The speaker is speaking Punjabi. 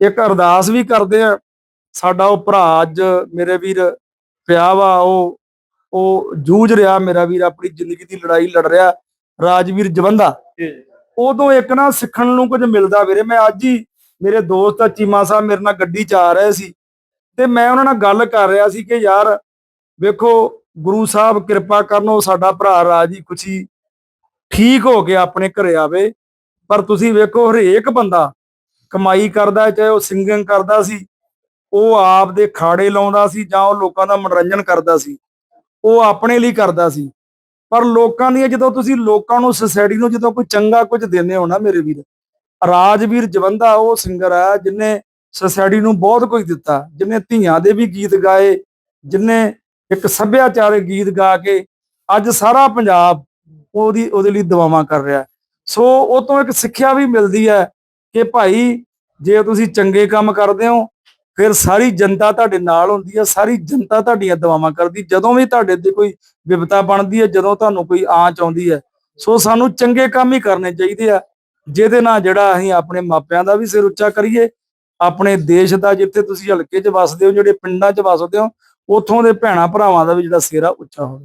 ਇੱਕ ਅਰਦਾਸ ਵੀ ਕਰਦੇ ਆ। ਸਾਡਾ ਉਹ ਭਰਾ ਅੱਜ ਮੇਰੇ ਵੀਰ ਪਿਆ ਵਾ ਉਹ ਉਹ ਜੂਝ ਰਿਹਾ ਮੇਰਾ ਵੀਰ ਆਪਣੀ ਜ਼ਿੰਦਗੀ ਦੀ ਲੜਾਈ ਲੜ ਰਿਹਾ ਰਾਜਵੀਰ ਜਵੰਦਾ। ਉਦੋਂ ਇੱਕ ਨਾ ਸਿੱਖਣ ਨੂੰ ਕੁਝ ਮਿਲਦਾ ਵੀਰੇ ਮੈਂ ਅੱਜ ਹੀ ਮੇਰੇ ਦੋਸਤ ਚੀਮਾ ਸਾਹਿਬ ਮੇਰੇ ਨਾਲ ਗੱਡੀ 'ਚ ਆ ਰਹੇ ਸੀ ਤੇ ਮੈਂ ਉਹਨਾਂ ਨਾਲ ਗੱਲ ਕਰ ਰਿਹਾ ਸੀ ਕਿ ਯਾਰ ਵੇਖੋ ਗੁਰੂ ਸਾਹਿਬ ਕਿਰਪਾ ਕਰਨ ਉਹ ਸਾਡਾ ਭਰਾ ਰਾਜੀ ਖੁਸ਼ੀ ਠੀਕ ਹੋ ਕੇ ਆਪਣੇ ਘਰੇ ਆਵੇ। ਪਰ ਤੁਸੀਂ ਵੇਖੋ ਹਰੇਕ ਬੰਦਾ ਕਮਾਈ ਕਰਦਾ ਚਾਹੇ ਉਹ ਸਿੰਗਿੰਗ ਕਰਦਾ ਸੀ, ਉਹ ਆਪ ਦੇ ਖਾੜੇ ਲਾਉਂਦਾ ਸੀ ਜਾਂ ਉਹ ਲੋਕਾਂ ਦਾ ਮਨੋਰੰਜਨ ਕਰਦਾ ਸੀ, ਉਹ ਆਪਣੇ ਲਈ ਕਰਦਾ ਸੀ। ਪਰ ਲੋਕਾਂ ਦੀਆਂ ਜਦੋਂ ਤੁਸੀਂ ਲੋਕਾਂ ਨੂੰ ਸੋਸਾਇਟੀ ਨੂੰ ਜਦੋਂ ਕੋਈ ਚੰਗਾ ਕੁਝ ਦਿੰਦੇ ਹੋ ਨਾ ਮੇਰੇ ਵੀਰ, ਰਾਜਵੀਰ ਜਵੰਦਾ ਉਹ ਸਿੰਗਰ ਹੈ ਜਿਨੇ ਸੋਸਾਇਟੀ ਨੂੰ ਬਹੁਤ ਕੁਝ ਦਿੱਤਾ ਜਿਨੇ ਧੀਆਂ ਦੇ ਵੀ ਗੀਤ ਗਾਏ ਜਿਨੇ ਇੱਕ ਸੱਭਿਆਚਾਰਕ ਗੀਤ ਗਾ ਕੇ ਅੱਜ ਸਾਰਾ ਪੰਜਾਬ ਉਹਦੀ, ਉਹਦੇ ਲਈ ਦੁਆਵਾਂ ਕਰ ਰਿਹਾ। ਸੋ ਉਹ ਤੋਂ ਇੱਕ ਸਿੱਖਿਆ ਵੀ ਮਿਲਦੀ ਹੈ ਕਿ ਭਾਈ ਜੇ ਤੁਸੀਂ ਚੰਗੇ ਕੰਮ ਕਰਦੇ ਹੋ, ਫਿਰ ਸਾਰੀ ਜਨਤਾ ਤੁਹਾਡੇ ਨਾਲ ਹੁੰਦੀ ਹੈ ਸਾਰੀ ਜਨਤਾ ਤੁਹਾਡੀਆਂ ਦੁਆਵਾਂ ਕਰਦੀ। ਜਦੋਂ ਵੀ ਤੁਹਾਡੇ ਤੇ ਕੋਈ ਵਿਪਤਾ ਬਣਦੀ ਹੈ ਜਦੋਂ ਤੁਹਾਨੂੰ ਕੋਈ ਆਂਚ ਆਉਂਦੀ ਹੈ ਸੋ ਸਾਨੂੰ ਚੰਗੇ ਕੰਮ ਹੀ ਕਰਨੇ ਚਾਹੀਦੇ ਆ। ਜਿਹਦੇ ਨਾਲ ਜਿਹੜਾ ਅਸੀਂ ਆਪਣੇ ਮਾਪਿਆਂ ਦਾ ਵੀ ਸਿਰ ਉੱਚਾ ਕਰੀਏ, ਆਪਣੇ ਦੇਸ਼ ਦਾ ਜਿੱਥੇ ਤੁਸੀਂ ਹਲਕੇ 'ਚ ਵੱਸਦੇ ਹੋ, ਜਿਹੜੇ ਪਿੰਡਾਂ 'ਚ ਵੱਸਦੇ ਹੋ, ਉੱਥੋਂ ਦੇ ਭੈਣਾ ਭਰਾਵਾਂ ਦਾ ਵੀ ਜਿਹੜਾ ਸਿਰ ਆ ਉੱਚਾ ਹੋਵੇ।